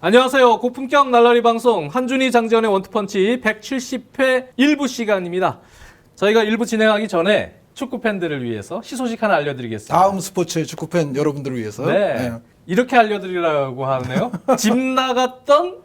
안녕하세요. 고품격 날라리 방송 한준희 장지현의 원투펀치 170회 일부 시간입니다. 저희가 일부 진행하기 전에 축구 팬들을 위해서 시소식 하나 알려드리겠습니다. 다음 스포츠 축구 팬 여러분들을 위해서 네. 네. 이렇게 알려드리려고 하네요. 집 나갔던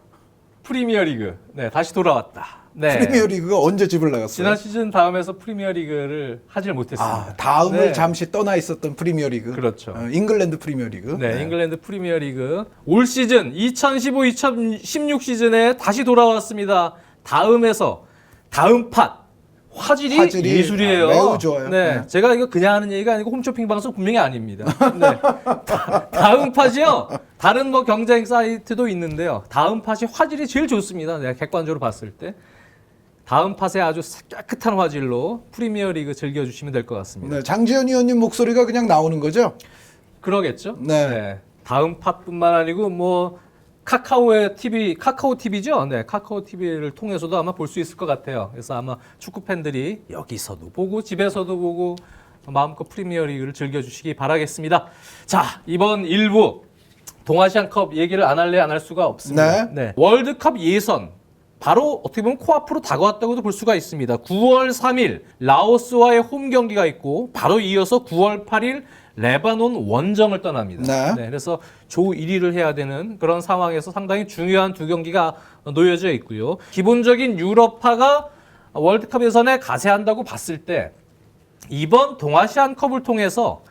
프리미어리그. 네, 다시 돌아왔다. 네. 프리미어 리그가 언제 집을 나갔어요? 지난 시즌 다음에서 프리미어 리그를 하질 못했습니다. 아, 다음을 네. 잠시 떠나 있었던 프리미어 리그. 그렇죠. 어, 잉글랜드 프리미어 리그. 네, 잉글랜드 프리미어 리그 올 시즌 2015-2016 시즌에 다시 돌아왔습니다. 다음에서 다음 팟 화질이, 화질이 예술이에요. 매우 좋아요. 네, 네. 제가 이거 그냥 하는 얘기가 아니고 홈쇼핑 방송 분명히 아닙니다. 네. 다, 다음 팟이요. 다른 뭐 경쟁 사이트도 있는데요. 다음 팟이 화질이 제일 좋습니다. 내가 객관적으로 봤을 때. 다음 팟에 아주 깨끗한 화질로 프리미어리그 즐겨주시면 될 것 같습니다. 네, 장지현 의원님 목소리가 그냥 나오는 거죠? 그러겠죠. 네. 다음 팟뿐만 아니고 뭐 카카오의 TV, 카카오 TV죠. 네, 카카오 TV를 통해서도 아마 볼 수 있을 것 같아요. 그래서 아마 축구 팬들이 여기서도 보고 집에서도 보고 마음껏 프리미어리그를 즐겨주시기 바라겠습니다. 자, 이번 일부 동아시안컵 얘기를 안 할래 안 할 수가 없습니다. 네. 월드컵 예선 바로 어떻게 보면 코앞으로 다가왔다고도 볼 수가 있습니다. 9월 3일 라오스와의 홈 경기가 있고 바로 이어서 9월 8일 레바논 원정을 떠납니다. 네. 그래서 조 1위를 해야 되는 그런 상황에서 상당히 중요한 두 경기가 놓여져 있고요. 기본적인 유럽파가 월드컵 예선에 가세한다고 봤을 때 이번 동아시안컵을 통해서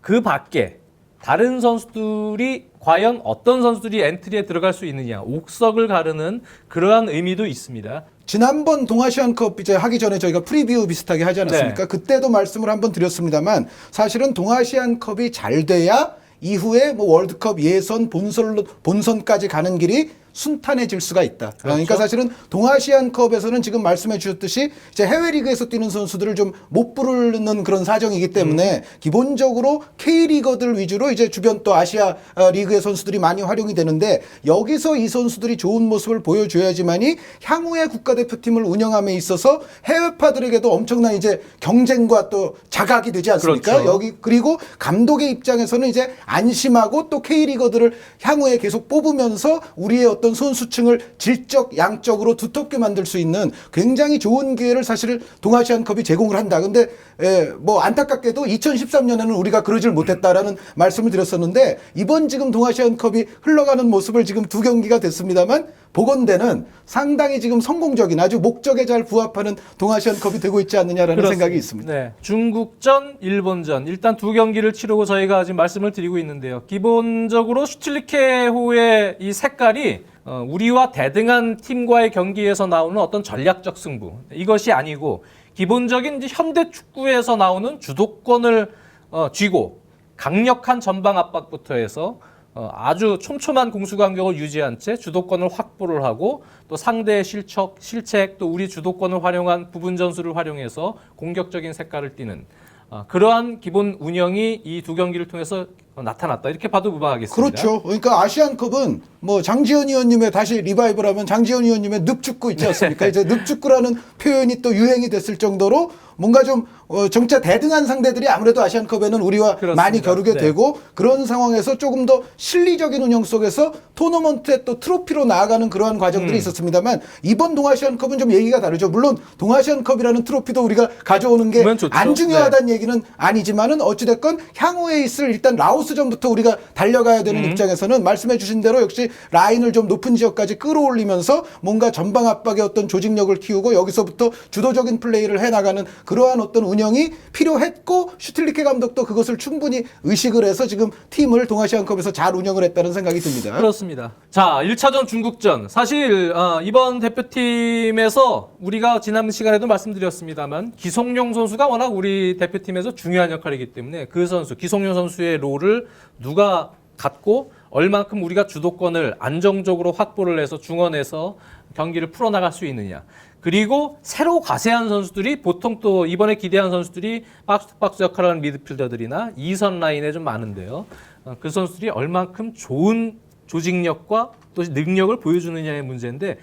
그 밖에 다른 선수들이 과연 어떤 선수들이 엔트리에 들어갈 수 있느냐 옥석을 가르는 그러한 의미도 있습니다. 지난번 동아시안컵 이제 하기 전에 저희가 프리뷰 비슷하게 하지 않았습니까? 네. 그때도 말씀을 한번 드렸습니다만 사실은 동아시안컵이 잘 돼야 이후에 뭐 월드컵 예선 본선 본선까지 가는 길이 순탄해질 수가 있다. 그러니까 그렇죠. 사실은 동아시안컵에서는 지금 말씀해 주셨듯이 이제 해외 리그에서 뛰는 선수들을 좀 못 부르는 그런 사정이기 때문에 음. 기본적으로 K 리거들 위주로 이제 주변 또 아시아 어, 리그의 선수들이 많이 활용이 되는데 여기서 이 선수들이 좋은 모습을 보여줘야지만이 향후에 국가대표팀을 운영함에 있어서 해외파들에게도 엄청난 이제 경쟁과 또 자각이 되지 않습니까? 그렇죠. 여기 그리고 감독의 입장에서는 이제 안심하고 또 K 리거들을 향후에 계속 뽑으면서 우리의 어떤 선수층을 질적 양적으로 두텁게 만들 수 있는 굉장히 좋은 기회를 사실 동아시안컵이 제공을 한다. 근데 에, 뭐 안타깝게도 2013년에는 우리가 그러질 못했다라는 말씀을 드렸었는데 이번 지금 동아시안컵이 흘러가는 모습을 지금 두 경기가 됐습니다만 보건대는 상당히 지금 성공적인 아주 목적에 잘 부합하는 동아시안컵이 되고 있지 않느냐라는 그렇습니다. 생각이 있습니다. 네. 중국전, 일본전 일단 두 경기를 치르고 저희가 지금 말씀을 드리고 있는데요. 기본적으로 슈틸리케호의 이 색깔이 어, 우리와 대등한 팀과의 경기에서 나오는 어떤 전략적 승부. 이것이 아니고 기본적인 이제 현대 축구에서 나오는 주도권을 어, 쥐고 강력한 전방 압박부터 해서 어, 아주 촘촘한 공수 간격을 유지한 채 주도권을 확보를 하고 또 상대의 실척, 실책 또 우리 주도권을 활용한 부분 전술을 활용해서 공격적인 색깔을 띠는 어, 그러한 기본 운영이 이 두 경기를 통해서 어, 나타났다 이렇게 봐도 무방하겠습니다. 그렇죠. 그러니까 아시안컵은 뭐 장지현 의원님의 다시 리바이벌하면 장지현 의원님의 늪축구 있지 않습니까? 이제 늪축구라는 표현이 또 유행이 됐을 정도로 뭔가 좀 어, 정차 대등한 상대들이 아무래도 아시안컵에는 우리와 그렇습니다. 많이 겨루게 네. 되고 그런 상황에서 조금 더 실리적인 운영 속에서 토너먼트의 또 트로피로 나아가는 그러한 음. 과정들이 있었습니다만 이번 동아시안컵은 좀 얘기가 다르죠. 물론 동아시안컵이라는 트로피도 우리가 가져오는 게. 안 중요하다는 얘기는 아니지만은 어찌됐건 향후에 있을 일단 라오스전부터 우리가 달려가야 되는 음. 입장에서는 말씀해 주신 대로 역시 라인을 좀 높은 지역까지 끌어올리면서 뭔가 전방 압박의 어떤 조직력을 키우고 여기서부터 주도적인 플레이를 해나가는 그러한 어떤 운영이 필요했고 슈틸리케 감독도 그것을 충분히 의식을 해서 지금 팀을 동아시안컵에서 잘 운영을 했다는 생각이 듭니다. 그렇습니다. 자, 1차전 중국전. 사실 어, 이번 대표팀에서 우리가 지난 시간에도 말씀드렸습니다만 기성용 선수가 워낙 우리 대표팀에서 중요한 역할이기 때문에 그 선수, 기성용 선수의 롤을 누가 갖고 얼만큼 우리가 주도권을 안정적으로 확보를 해서 중원에서 경기를 풀어나갈 수 있느냐. 그리고 새로 가세한 선수들이 보통 또 이번에 기대한 선수들이 박스투박스 역할을 하는 미드필더들이나 이선 라인에 좀 많은데요. 어, 그 선수들이 얼만큼 좋은 조직력과 또 능력을 보여주느냐의 문제인데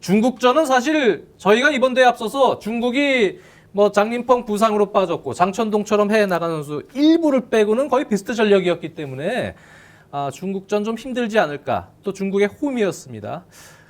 중국전은 사실 저희가 이번 대회 앞서서 중국이 뭐 장림펑 부상으로 빠졌고 장천동처럼 해외 나간 선수 일부를 빼고는 거의 비슷한 전력이었기 때문에 아, 중국전 좀 힘들지 않을까. 또 중국의 홈이었습니다.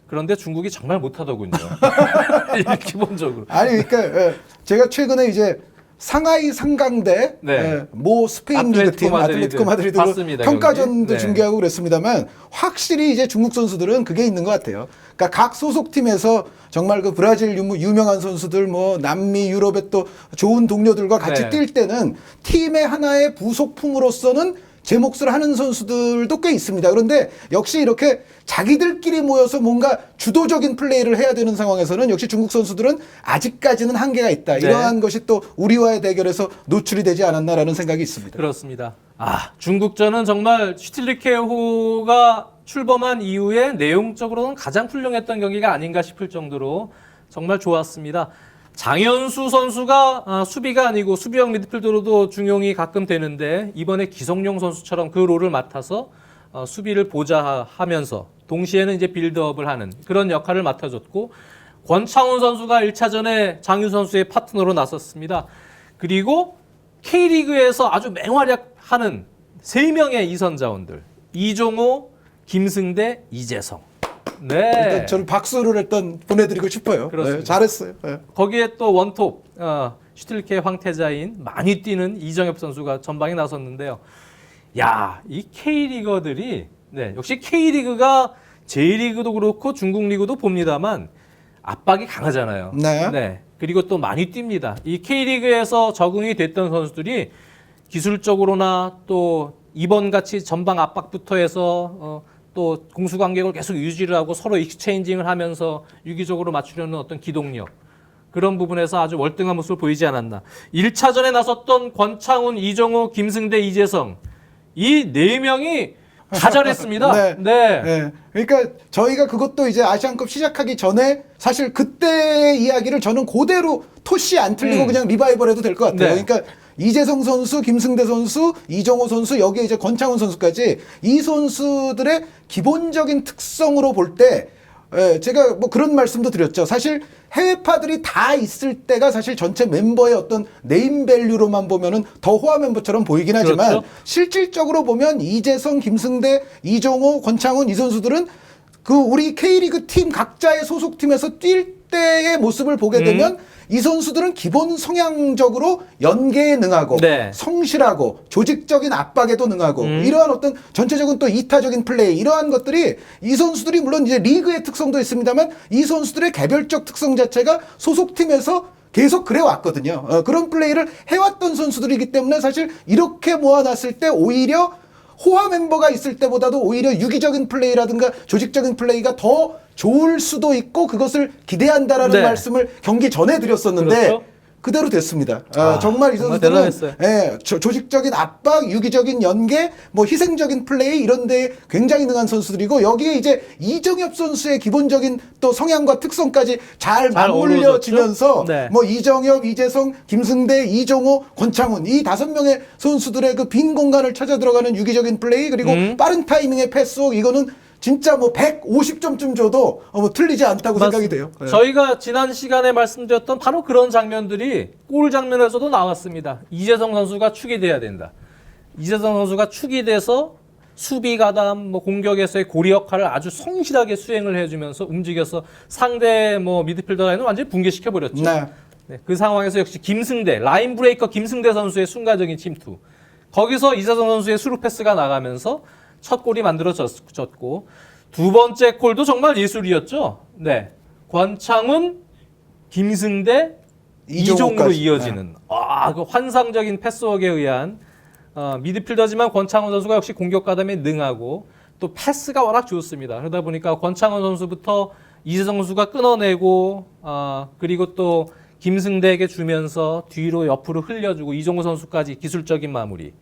그런데 중국이 정말 못하더군요. 기본적으로. 아니 그러니까 예, 제가 최근에 이제 상하이 상강대 네. 예, 모 스페인 리그팀 마드리드. 아틀레티코 봤습니다, 평가전도. 네. 중계하고 그랬습니다만 확실히 이제 중국 선수들은 그게 있는 것 같아요. 그러니까 각 소속 팀에서 정말 그 브라질 유- 유명한 선수들 뭐 남미 유럽의 또 좋은 동료들과 같이 네. 뛸 때는 팀의 하나의 부속품으로서는 제 몫을 하는 선수들도 꽤 있습니다. 그런데 역시 이렇게 자기들끼리 모여서 뭔가 주도적인 플레이를 해야 되는 상황에서는 역시 중국 선수들은 아직까지는 한계가 있다. 네. 이러한 것이 또 우리와의 대결에서 노출이 되지 않았나라는 생각이 있습니다. 그렇습니다. 아, 중국전은 정말 슈틸리케호가 출범한 이후에 내용적으로는 가장 훌륭했던 경기가 아닌가 싶을 정도로 정말 좋았습니다. 장현수 선수가 아, 수비가 아니고 수비형 미드필더로도 중용이 가끔 되는데 이번에 기성용 선수처럼 그 롤을 맡아서 어, 수비를 보좌하면서 동시에는 이제 빌드업을 하는 그런 역할을 맡아줬고 권창훈 선수가 1차전에 장유 선수의 파트너로 나섰습니다. 그리고 K리그에서 아주 맹활약하는 세 명의 이선 자원들 이종호, 김승대, 이재성. 네. 일단 저는 박수를 일단 보내드리고 싶어요. 그렇습니다. 네, 잘했어요. 네. 거기에 또 원톱 어, 슈틸케 황태자인 많이 뛰는 이정엽 선수가 전방에 나섰는데요. 야, 이 K리거들이 네, 역시 K리그가 J리그도 그렇고 중국 리그도 봅니다만 압박이 강하잖아요. 네. 그리고 또 많이 뜁니다. 이 K리그에서 적응이 됐던 선수들이 기술적으로나 또 이번 같이 전방 압박부터 해서 어, 또 공수 간격을 계속 유지를 하고 서로 익스체인징을 하면서 유기적으로 맞추려는 어떤 기동력 그런 부분에서 아주 월등한 모습을 보이지 않았나. 1차전에 나섰던 권창훈, 이정호, 김승대, 이재성 이 네 명이 다 잘했습니다. 네. 네. 네. 그러니까 저희가 그것도 이제 아시안컵 시작하기 전에 사실 그때의 이야기를 저는 그대로 토시 안 틀리고 음. 그냥 리바이벌 해도 될 것 같아요. 네. 그러니까 이재성 선수, 김승대 선수, 이정호 선수, 여기에 이제 권창훈 선수까지 이 선수들의 기본적인 특성으로 볼때 예, 제가 뭐 그런 말씀도 드렸죠. 사실 해외파들이 다 있을 때가 사실 전체 멤버의 어떤 네임밸류로만 보면은 더 호화 멤버처럼 보이긴 하지만 그렇죠. 실질적으로 보면 이재성, 김승대, 이종호, 권창훈 이 선수들은 그 우리 K리그 팀 각자의 소속팀에서 뛸 때의 모습을 보게 음. 되면 이 선수들은 기본 성향적으로 연계에 능하고 네. 성실하고 조직적인 압박에도 능하고 음. 이러한 어떤 전체적인 또 이타적인 플레이 이러한 것들이 이 선수들이 물론 이제 리그의 특성도 있습니다만 이 선수들의 개별적 특성 자체가 소속팀에서 계속 그래 왔거든요. 어, 그런 플레이를 해왔던 선수들이기 때문에 사실 이렇게 모아놨을 때 오히려 호화 멤버가 있을 때보다도 오히려 유기적인 플레이라든가 조직적인 플레이가 더 좋을 수도 있고 그것을 기대한다라는 네. 말씀을 경기 전에 드렸었는데 그렇죠. 그대로 됐습니다. 아, 아, 정말 이 정말 선수들은 대단했어요. 예, 조, 조직적인 압박, 유기적인 연계, 뭐 희생적인 플레이 이런 데 굉장히 능한 선수들이고 여기에 이제 이정엽 선수의 기본적인 또 성향과 특성까지 잘 잘 맞물려지면서 어우러졌죠? 네. 뭐 이정엽, 이재성, 김승대, 이종호, 권창훈 이 다섯 명의 선수들의 그 빈 공간을 찾아 들어가는 유기적인 플레이 그리고 음. 빠른 타이밍의 패스웍 이거는 진짜 뭐 150점쯤 줘도 어, 뭐 틀리지 않다고 생각이 돼요. 예. 저희가 지난 시간에 말씀드렸던 바로 그런 장면들이 골 장면에서도 나왔습니다. 이재성 선수가 축이 돼야 된다. 이재성 선수가 축이 돼서 수비 가담, 뭐 공격에서의 고리 역할을 아주 성실하게 수행을 해주면서 움직여서 상대 뭐 미드필더 라인을 완전히 붕괴시켜 버렸죠. 네. 네, 그 상황에서 역시 김승대, 라인 브레이커 김승대 선수의 순간적인 침투. 거기서 이재성 선수의 수루 패스가 나가면서 첫 골이 만들어졌고 두 번째 골도 정말 예술이었죠. 네. 권창훈, 김승대, 이종으로. 이어지는 아, 그 환상적인 패스웍에 의한 어, 미드필더지만 권창훈 선수가 역시 공격 가담에 능하고 또 패스가 워낙 좋습니다. 그러다 보니까 권창훈 선수부터 이재성 선수가 끊어내고 어, 그리고 또 김승대에게 주면서 뒤로 옆으로 흘려주고 이종호 선수까지 기술적인 마무리.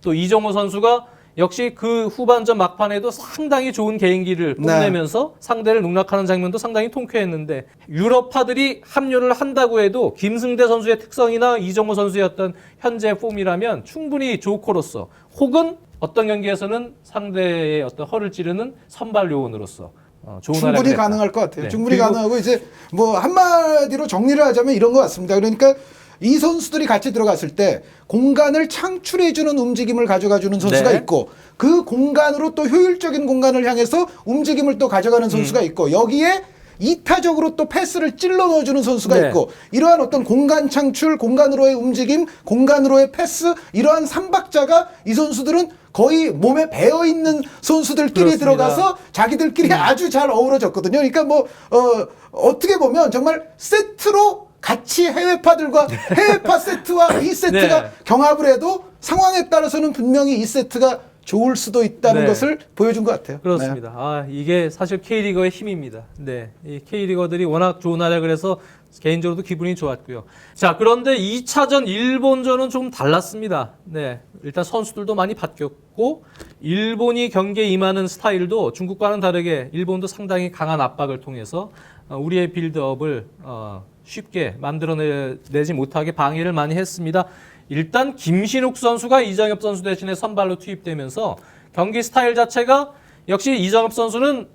또 이종호 선수가 역시 그 후반전 막판에도 상당히 좋은 개인기를 네. 뽐내면서 상대를 농락하는 장면도 상당히 통쾌했는데 유럽파들이 합류를 한다고 해도 김승대 선수의 특성이나 이정호 선수의 어떤 현재 폼이라면 충분히 조커로서 혹은 어떤 경기에서는 상대의 어떤 허를 찌르는 선발 요원으로서 어, 충분히. 가능할 것 같아요. 네. 충분히 그리고 가능하고 이제 뭐 한마디로 정리를 하자면 이런 것 같습니다. 그러니까 이 선수들이 같이 들어갔을 때 공간을 창출해주는 움직임을 가져가주는 선수가 네. 있고 그 공간으로 또 효율적인 공간을 향해서 움직임을 또 가져가는 음. 선수가 있고 여기에 이타적으로 또 패스를 찔러 넣어주는 선수가 네. 있고 이러한 어떤 공간 창출, 공간으로의 움직임, 공간으로의 패스 이러한 삼박자가 이 선수들은 거의 몸에 배어 있는 선수들끼리 그렇습니다. 음. 들어가서 자기들끼리 아주 잘 어우러졌거든요. 그러니까 뭐 어, 어떻게 보면 정말 세트로 같이 해외파들과 해외파 세트와 이 세트가 네. 경합을 해도 상황에 따라서는 분명히 이 세트가 좋을 수도 있다는 네. 것을 보여준 것 같아요. 그렇습니다. 아, 이게 사실 K리거의 힘입니다. 네. 이 K리거들이 워낙 좋은 활약을 해서 개인적으로도 기분이 좋았고요. 자, 그런데 2차전 일본전은 좀 달랐습니다. 네. 일단 선수들도 많이 바뀌었고 일본이 경기에 임하는 스타일도 중국과는 다르게 일본도 상당히 강한 압박을 통해서 어, 우리의 빌드업을 어, 쉽게 만들어내지 못하게 방해를 많이 했습니다. 일단 김신욱 선수가 이정엽 선수 대신에 선발로 투입되면서 경기 스타일 자체가 역시 이정엽 선수는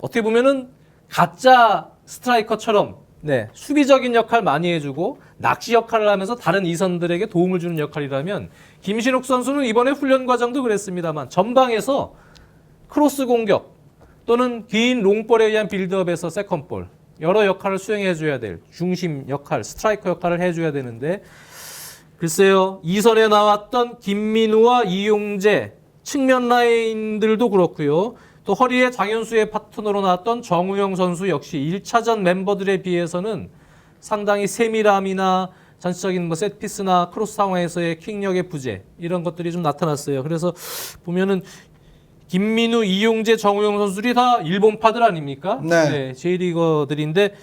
어떻게 보면은 가짜 스트라이커처럼 네, 수비적인 역할 많이 해주고 낚시 역할을 하면서 다른 이선들에게 도움을 주는 역할이라면 김신욱 선수는 이번에 훈련 과정도 그랬습니다만 전방에서 크로스 공격 또는 긴 롱볼에 의한 빌드업에서 세컨볼 여러 역할을 수행해 줘야 될 중심 역할, 스트라이커 역할을 해 줘야 되는데 글쎄요 이선에 나왔던 김민우와 이용재 측면 라인들도 그렇고요. 또 허리에 장현수의 파트너로 나왔던 정우영 선수 역시 1차전 멤버들에 비해서는 상당히 세밀함이나 전체적인 뭐 세트피스나 크로스 상황에서의 킥력의 부재 이런 것들이 좀 나타났어요. 그래서 보면은 김민우, 이용재, 정우영 선수들이 다 일본파들 아닙니까? 네. J리거들인데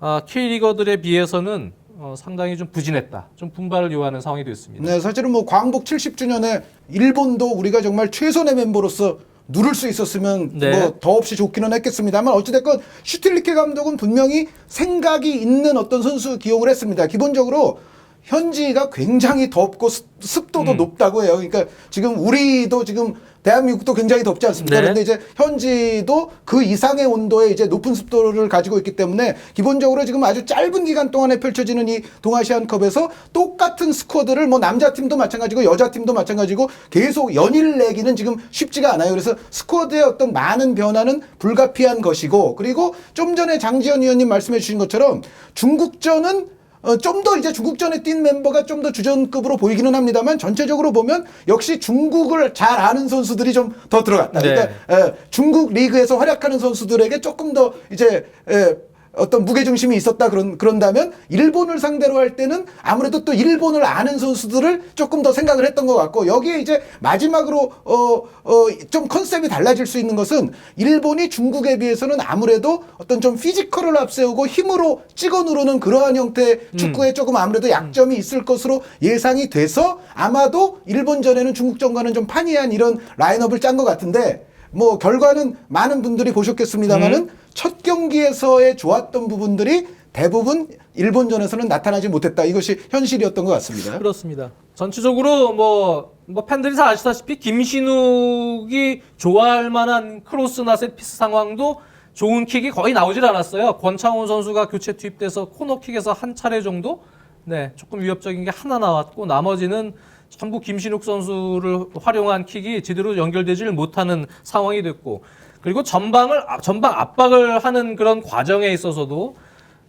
아, K리거들에 비해서는 어, 상당히 좀 부진했다. 좀 분발을 요하는 상황이 됐습니다. 네, 사실은 뭐 광복 70주년에 일본도 우리가 정말 최선의 멤버로서 누를 수 있었으면 네. 뭐 더없이 좋기는 했겠습습니다만 어찌됐건 슈틸리케 감독은 분명히 생각이 있는 어떤 선수 기용을 했습니다. 기본적으로 현지가 굉장히 덥고 습- 습도도 음. 높다고 해요. 그러니까 지금 우리도 지금 대한민국도 굉장히 덥지 않습니까? 네. 그런데 이제 현지도 그 이상의 온도에 이제 높은 습도를 가지고 있기 때문에 기본적으로 지금 아주 짧은 기간 동안에 펼쳐지는 이 동아시안컵에서 똑같은 스쿼드를 뭐 남자 팀도 마찬가지고 여자 팀도 마찬가지고 계속 연일 내기는 지금 쉽지가 않아요. 그래서 스쿼드의 어떤 많은 변화는 불가피한 것이고 그리고 좀 전에 장지현 위원님 말씀해 주신 것처럼 중국전은 어, 좀 더 이제 중국전에 뛴 멤버가 좀 더 주전급으로 보이기는 합니다만 전체적으로 보면 역시 중국을 잘 아는 선수들이 좀 더 들어갔다. 네. 그러니까 에, 중국 리그에서 활약하는 선수들에게 조금 더 이제 에, 어떤 무게 중심이 있었다 그런 그런다면 일본을 상대로 할 때는 아무래도 또 일본을 아는 선수들을 조금 더 생각을 했던 것 같고 여기에 이제 마지막으로 어어좀 컨셉이 달라질 수 있는 것은 일본이 중국에 비해서는 아무래도 어떤 좀 피지컬을 앞세우고 힘으로 찍어 누르는 그러한 형태의 축구에 조금 아무래도 약점이 있을 것으로 예상이 돼서 아마도 일본전에는 중국전과는 좀 판이한 이런 라인업을 짠 것 같은데 뭐 결과는 많은 분들이 보셨겠습니다만은 첫 경기에서의 좋았던 부분들이 대부분 일본전에서는 나타나지 못했다. 이것이 현실이었던 것 같습니다. 그렇습니다. 전체적으로 뭐, 뭐 팬들이 다 아시다시피 김신욱이 좋아할 만한 크로스나 세트피스 상황도 좋은 킥이 거의 나오질 않았어요. 권창훈 선수가 교체 투입돼서 코너킥에서 한 차례 정도 네, 조금 위협적인 게 하나 나왔고 나머지는 전부 김신욱 선수를 활용한 킥이 제대로 연결되지를 못하는 상황이 됐고 그리고 전방을 아- 전방 압박을 하는 그런 과정에 있어서도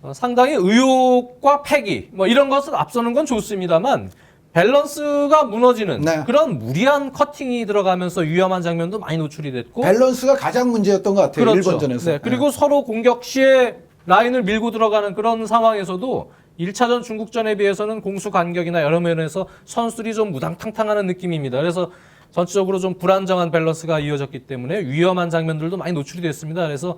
어, 상당히 의욕과 패기 뭐 이런 것을 앞서는 건 좋습니다만 밸런스가 무너지는 네. 그런 무리한 커팅이 들어가면서 위험한 장면도 많이 노출이 됐고 밸런스가 가장 문제였던 것 같아요. 일본전에서. 네, 그리고 서로 공격 시에 라인을 밀고 들어가는 그런 상황에서도 1차전 중국전에 비해서는 공수 간격이나 여러 면에서 선수들이 좀 무당탕탕하는 느낌입니다. 그래서 전체적으로 좀 불안정한 밸런스가 이어졌기 때문에 위험한 장면들도 많이 노출이 됐습니다. 그래서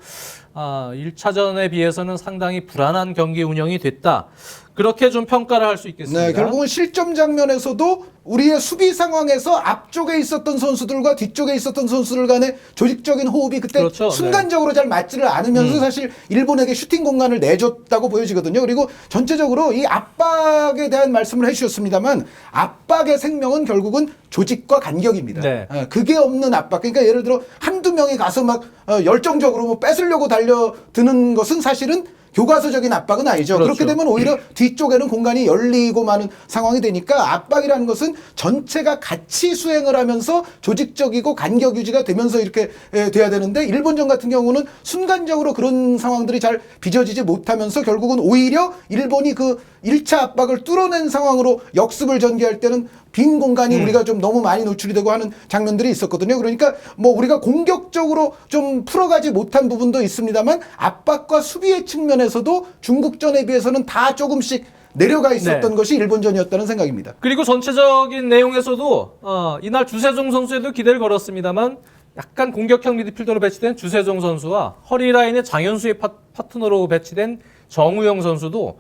아, 1차전에 비해서는 상당히 불안한 경기 운영이 됐다. 그렇게 좀 평가를 할 수 있겠습니다. 네, 결국은 실점 장면에서도 우리의 수비 상황에서 앞쪽에 있었던 선수들과 뒤쪽에 있었던 선수들 간의 조직적인 호흡이 그때 그렇죠. 네. 음. 순간적으로 잘 맞지를 않으면서 사실 일본에게 슈팅 공간을 내줬다고 보여지거든요. 그리고 전체적으로 이 압박에 대한 말씀을 해주셨습니다만 압박의 생명은 결국은 조직과 간격입니다. 네. 어, 그게 없는 압박. 그러니까 예를 들어 한두 명이 가서 막 어, 열정적으로 뭐 뺏으려고 달려드는 것은 사실은 교과서적인 압박은 아니죠. 그렇죠. 그렇게 되면 오히려 뒤쪽에는 공간이 열리고 많은 상황이 되니까 압박이라는 것은 전체가 같이 수행을 하면서 조직적이고 간격 유지가 되면서 이렇게 에, 돼야 되는데 일본전 같은 경우는 순간적으로 그런 상황들이 잘 빚어지지 못하면서 결국은 오히려 일본이 그 1차 압박을 뚫어낸 상황으로 역습을 전개할 때는 빈 공간이 우리가 좀 너무 많이 노출이 되고 하는 장면들이 있었거든요. 그러니까 뭐 우리가 공격적으로 좀 풀어가지 못한 부분도 있습니다만 압박과 수비의 측면에서도 중국전에 비해서는 다 조금씩 내려가 있었던 네. 것이 일본전이었다는 생각입니다. 그리고 전체적인 내용에서도 어, 이날 주세종 선수에도 기대를 걸었습니다만 약간 공격형 미드필더로 배치된 주세종 선수와 허리라인의 장현수의 파, 파트너로 배치된 정우영 선수도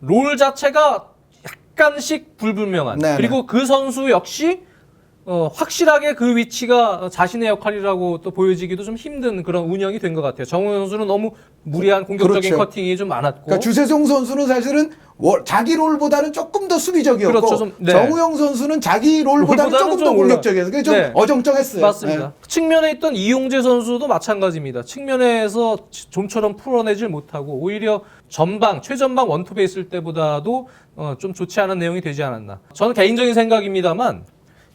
롤 자체가 약간씩 불분명한 네네. 그리고 그 선수 역시 어, 확실하게 그 위치가 자신의 역할이라고 또 보여지기도 좀 힘든 그런 운영이 된 것 같아요. 정우영 선수는 너무 무리한 공격적인 그렇죠. 커팅이 좀 많았고 그러니까 주세종 선수는 사실은 월- 자기 롤보다는 조금 더 수비적이었고 그렇죠, 좀, 네. 정우영 선수는 자기 롤보다는, 롤보다는 조금 더 공격적이었어요. 그게 좀 네. 어정쩡했어요. 맞습니다. 네. 측면에 있던 이용재 선수도 마찬가지입니다. 측면에서 좀처럼 풀어내질 못하고 오히려 전방 최전방 원톱에 있을 때보다도 어, 좀 좋지 않은 내용이 되지 않았나. 저는 개인적인 생각입니다만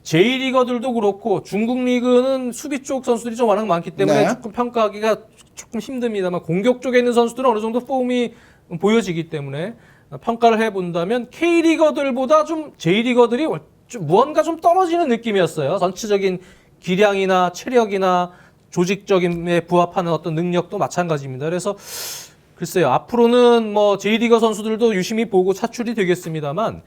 J리거들도 그렇고 중국 리그는 수비 쪽 선수들이 좀 워낙 많기 때문에 네. 조금 평가하기가 조금 힘듭니다만 공격 쪽에 있는 선수들은 어느 정도 폼이 보여지기 때문에 평가를 해본다면 K리거들보다 좀 J리거들이 좀 무언가 좀 떨어지는 느낌이었어요. 전체적인 기량이나 체력이나 조직적인에 부합하는 어떤 능력도 마찬가지입니다. 그래서 글쎄요, 앞으로는 뭐 J리거 선수들도 유심히 보고 차출이 되겠습니다만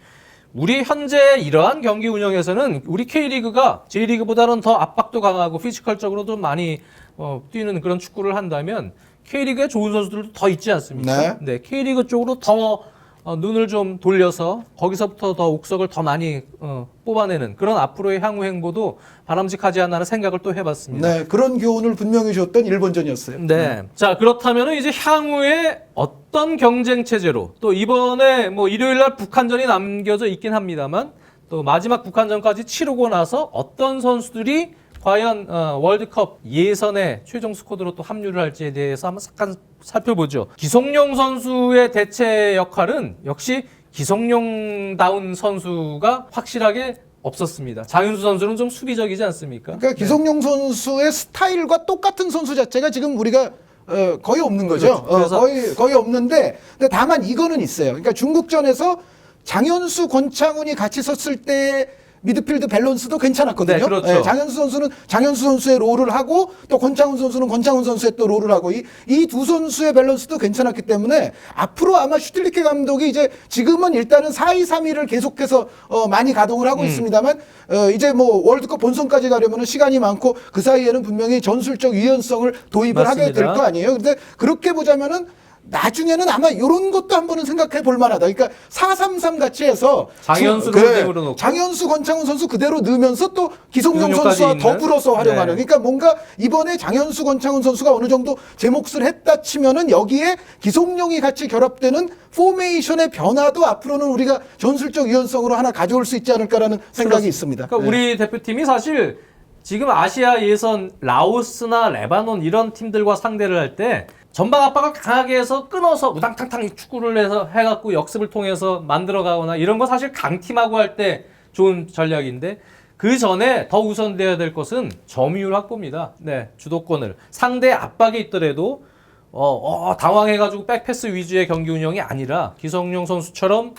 우리 현재 이러한 경기 운영에서는 우리 K리그가 J리그보다는 더 압박도 강하고 피지컬적으로도 많이 어, 뛰는 그런 축구를 한다면 K리그에 좋은 선수들도 더 있지 않습니까? 네. K리그 쪽으로 더 어, 눈을 좀 돌려서 거기서부터 더 옥석을 더 많이 어, 뽑아내는 그런 앞으로의 향후 행보도 바람직하지 않나는 생각을 또 해봤습니다. 네, 그런 교훈을 분명히 줬던 일본전이었어요. 네. 자, 그렇다면 이제 향후에 어떤 경쟁 체제로 또 이번에 뭐 일요일 날 북한전이 남겨져 있긴 합니다만 또 마지막 북한전까지 치르고 나서 어떤 선수들이 과연 어, 월드컵 예선에 최종 스쿼드로 또 합류를 할지에 대해서 한번 잠깐 살펴보죠. 기성용 선수의 대체 역할은 역시 기성용다운 선수가 확실하게 없었습니다. 장윤수 선수는 좀 수비적이지 않습니까? 그러니까 기성용 선수의 스타일과 똑같은 선수 자체가 지금 우리가 어, 거의 없는 거죠. 그렇죠. 어, 거의 거의 없는데 근데 다만 이거는 있어요. 그러니까 중국전에서 장현수, 권창훈이 같이 섰을 때 미드필드 밸런스도 괜찮았거든요. 네, 그렇죠. 장현수 선수는 장현수 선수의 롤을 하고 또 권창훈 선수는 권창훈 선수의 또 롤을 하고 이이두 선수의 밸런스도 괜찮았기 때문에 앞으로 아마 슈틸리케 감독이 이제 지금은 일단은 4-2-3-1을 계속해서 어, 많이 가동을 음. 하고 있습니다만 어, 이제 뭐 월드컵 본선까지 가려면 시간이 많고 그 사이에는 분명히 전술적 유연성을 도입을 하게 맞습니다. 될거 아니에요. 근데 그렇게 보자면은 나중에는 아마 이런 것도 한번은 생각해 볼 만하다. 그러니까 4-3-3 같이 해서 장현수를 주- 그래, 홀딩으로 놓고. 장현수, 권창훈 선수 그대로 넣으면서 또 기성용 선수와? 더불어서 활용하는. 네. 그러니까 뭔가 이번에 장현수, 권창훈 선수가 어느 정도 제 몫을 했다 치면은 여기에 기성용이 같이 결합되는 포메이션의 변화도 앞으로는 우리가 전술적 유연성으로 하나 가져올 수 있지 않을까라는 생각이 있습니다. 그러니까 네. 우리 대표팀이 사실 지금 아시아 예선 라오스나 레바논 이런 팀들과 상대를 할때 전방 압박을 강하게 해서 끊어서 우당탕탕 축구를 해서 해갖고 역습을 통해서 만들어가거나 이런 거 사실 강팀하고 할 때 좋은 전략인데 그 전에 더 우선돼야 될 것은 점유율 확보입니다. 네, 주도권을 상대 압박에 있더라도 어, 어, 당황해가지고 백패스 위주의 경기 운영이 아니라 기성용 선수처럼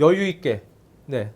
여유 있게 네,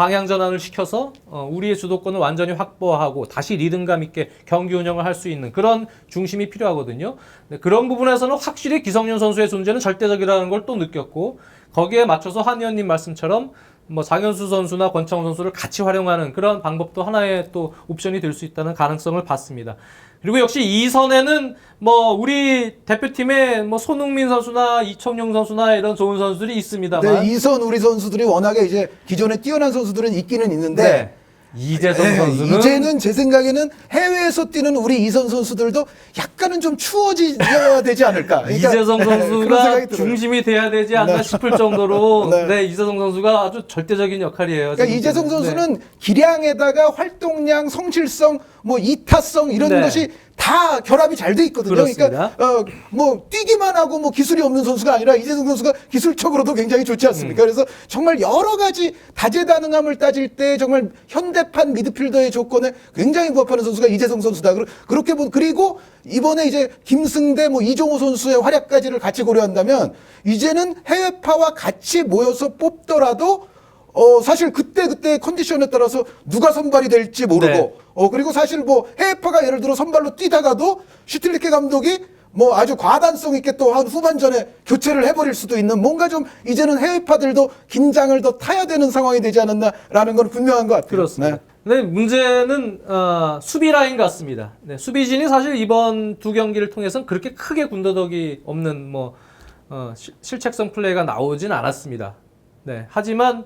방향 전환을 시켜서 어, 우리의 주도권을 완전히 확보하고 다시 리듬감 있게 경기 운영을 할 수 있는 그런 중심이 필요하거든요. 네, 그런 부분에서는 확실히 기성용 선수의 존재는 절대적이라는 걸 또 느꼈고 거기에 맞춰서 한 의원님 말씀처럼 뭐 장현수 선수나 권창훈 선수를 같이 활용하는 그런 방법도 하나의 또 옵션이 될 수 있다는 가능성을 봤습니다. 그리고 역시 이선에는 뭐 우리 대표팀에 뭐 손흥민 선수나 이청용 선수나 이런 좋은 선수들이 있습니다만 네, 이선 우리 선수들이 워낙에 이제 기존에 뛰어난 선수들은 있기는 있는데 네. 이재성 네, 선수는 이제는 제 생각에는 해외에서 뛰는 우리 이선 선수들도 약간은 좀 추워져야 되지 않을까. 그러니까 이재성 네, 그런 선수가. 중심이 돼야 되지 않나 싶을 정도로 네. 네. 이재성 선수가 아주 절대적인 역할이에요. 그러니까 이재성 보면. 선수는 기량에다가 활동량, 성실성, 뭐 이타성 이런 네. 것이 다 결합이 잘 돼 있거든요. 그렇습니다. 그러니까 어, 뭐 뛰기만 하고 뭐 기술이 없는 선수가 아니라 이재성 선수가 기술적으로도 굉장히 좋지 음. 않습니까? 그래서 정말 여러 가지 다재다능함을 따질 때 정말 현대판 미드필더의 조건에 굉장히 부합하는 선수가 이재성 선수다. 그렇게 보 그리고 이번에 이제 김승대 뭐 이종호 선수의 활약까지를 같이 고려한다면 이제는 해외파와 같이 모여서 뽑더라도 어 사실 그때 그때 컨디션에 따라서 누가 선발이 될지 모르고 네. 어 그리고 사실 뭐 해외파가 예를 들어 선발로 뛰다가도 슈틸리케 감독이 뭐 아주 과단성 있게 또 한 후반전에 교체를 해버릴 수도 있는 뭔가 좀 이제는 해외파들도 긴장을 더 타야 되는 상황이 되지 않았나라는 건 분명한 것 같아요. 그렇습니다. 네. 근데 문제는 어, 수비 라인 같습니다. 네, 수비진이 사실 이번 두 경기를 통해서는 그렇게 크게 군더더기 없는 뭐 어, 시- 실책성 플레이가 나오진 않았습니다. 네, 하지만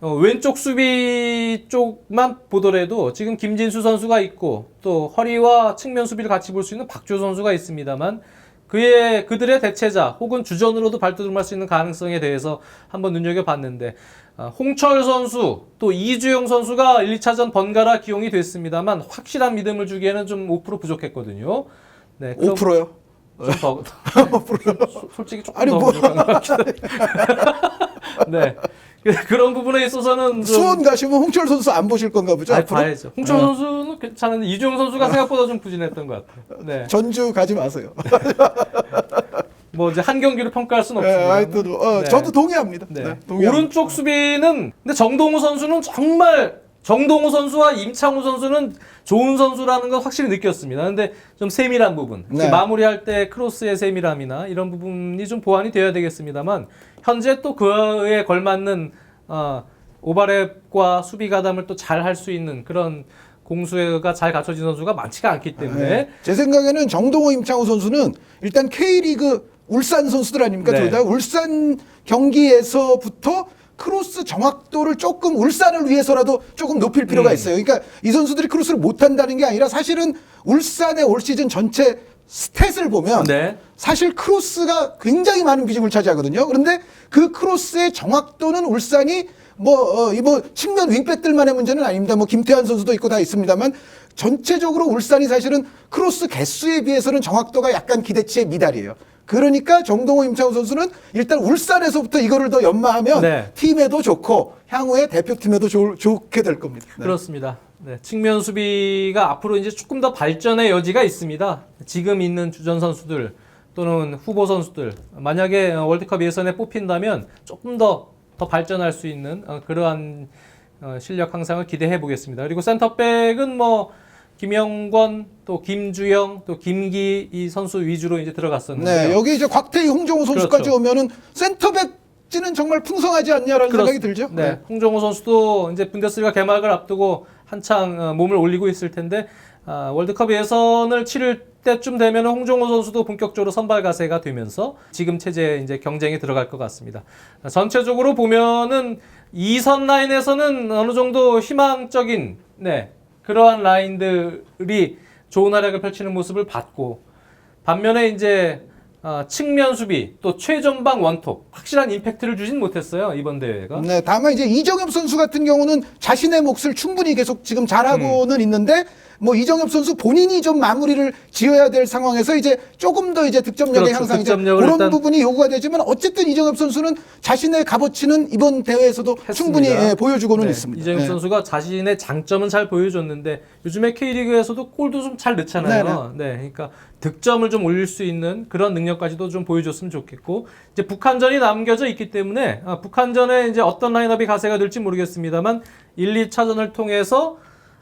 어, 왼쪽 수비 쪽만 보더라도 지금 김진수 선수가 있고 또 허리와 측면 수비를 같이 볼 수 있는 박주호 선수가 있습니다만 그의 그들의 대체자 혹은 주전으로도 발돋움할 수 있는 가능성에 대해서 한번 눈여겨봤는데 아, 홍철 선수 또 이주영 선수가 1, 2차전 번갈아 기용이 됐습니다만 확실한 믿음을 주기에는 좀 5% 부족했거든요. 네, 그럼 5%요. 좀 더, 소- 솔직히 조금 아니, 더 뭐. 부족한 것 같기도. 네. 그- 그런 부분에 있어서는 좀 수원 가시면 홍철 선수 안 보실 건가 보죠? 아? 봐야죠. 홍철 네. 선수는 괜찮은데 이주영 선수가 생각보다 좀 부진했던 것 같아요. 네. 전주 가지 마세요. 뭐 이제 한 경기를 평가할 수는 네, 없습니다. 하여튼 어, 네. 저도 동의합니다. 네. 네, 동의합니다. 오른쪽 수비는 근데 정동우 선수는 정말 정동우 선수와 임창우 선수는 좋은 선수라는 건 확실히 느꼈습니다. 근데 좀 세밀한 부분, 네. 마무리할 때 크로스의 세밀함이나 이런 부분이 좀 보완이 되어야 되겠습니다만 현재 또 그에 걸맞는 어, 오바랩과 수비 가담을 또 잘 할 수 있는 그런 공수가 잘 갖춰진 선수가 많지가 않기 때문에 네. 제 생각에는 정동호 임창우 선수는 일단 K리그 울산 선수들 아닙니까? 네. 둘다 울산 경기에서부터 크로스 정확도를 조금 울산을 위해서라도 조금 높일 필요가 음. 있어요. 그러니까 이 선수들이 크로스를 못한다는 게 아니라 사실은 울산의 올 시즌 전체 스탯을 보면 네. 사실 크로스가 굉장히 많은 비중을 차지하거든요. 그런데 그 크로스의 정확도는 울산이 뭐, 어, 이뭐 측면 윙백들만의 문제는 아닙니다. 뭐 김태환 선수도 있고 다 있습니다만 전체적으로 울산이 사실은 크로스 개수에 비해서는 정확도가 약간 기대치의 미달이에요. 그러니까 정동호 임창우 선수는 일단 울산에서부터 이거를 더 연마하면 네. 팀에도 좋고 향후에 대표팀에도 좋, 좋게 될 겁니다. 네. 그렇습니다. 네, 측면 수비가 앞으로 이제 조금 더 발전의 여지가 있습니다. 지금 있는 주전 선수들 또는 후보 선수들 만약에 어, 월드컵 예선에 뽑힌다면 조금 더 더 발전할 수 있는 어, 그러한 어, 실력 향상을 기대해 보겠습니다. 그리고 센터백은 뭐 김영권 또 김주영 또 김기 이 선수 위주로 이제 들어갔었는데요. 네, 여기 이제 곽태희, 홍정호 선수까지 그렇죠. 오면은 센터백지는 정말 풍성하지 않냐라는 생각이 그렇- 들죠. 네. 홍정호 선수도 이제 분데스리가 개막을 앞두고 한창 어, 몸을 올리고 있을 텐데 아, 월드컵 예선을 치를 때쯤 되면 홍정호 선수도 본격적으로 선발 가세가 되면서 지금 체제에 이제 경쟁이 들어갈 것 같습니다. 아, 전체적으로 보면은 이선 라인에서는 어느 정도 희망적인 네, 그러한 라인들이 좋은 활약을 펼치는 모습을 봤고 반면에 이제 아, 측면 수비 또 최전방 원톱 확실한 임팩트를 주진 못했어요 이번 대회가. 네, 다만 이제 이정엽 선수 같은 경우는 자신의 몫을 충분히 계속 지금 잘하고는 음. 있는데 뭐 이정엽 선수 본인이 좀 마무리를 지어야 될 상황에서 이제 조금 더 이제 득점력의 그렇죠. 향상 이제 그런 부분이 요구가 되지만 어쨌든 이정엽 선수는 자신의 값어치는 이번 대회에서도 충분히 했습니다. 예, 보여주고는 네, 있습니다. 이재용 네. 선수가 자신의 장점은 잘 보여줬는데 요즘에 K리그에서도 골도 좀 잘 넣잖아요. 네, 그러니까 득점을 좀 올릴 수 있는 그런 능력까지도 좀 보여줬으면 좋겠고 이제 북한전이 남겨져 있기 때문에 아, 북한전에 이제 어떤 라인업이 가세가 될지 모르겠습니다만 1, 2차전을 통해서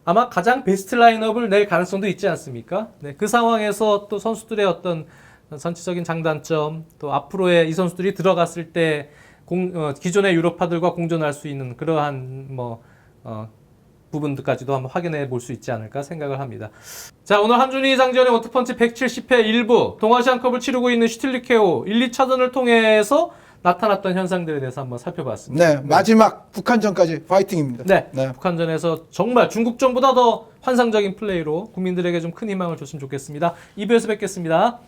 아마 가장 베스트 라인업을 낼 가능성도 있지 않습니까? 네, 그 상황에서 또 선수들의 어떤 전체적인 장단점 또 앞으로의 이 선수들이 들어갔을 때 공, 어, 기존의 유럽파들과 공존할 수 있는 그러한 뭐 어, 부분들까지도 한번 확인해 볼 수 있지 않을까 생각을 합니다. 자 오늘 한준희 장전의 워터펀치 170회 일부 동아시안컵을 치르고 있는 슈틸리케오 1, 2차전을 통해서 나타났던 현상들에 대해서 한번 살펴봤습니다. 네, 마지막 북한전까지 파이팅입니다. 네, 네. 북한전에서 정말 중국전보다 더 환상적인 플레이로 국민들에게 좀 큰 희망을 줬으면 좋겠습니다. 2부에서 뵙겠습니다.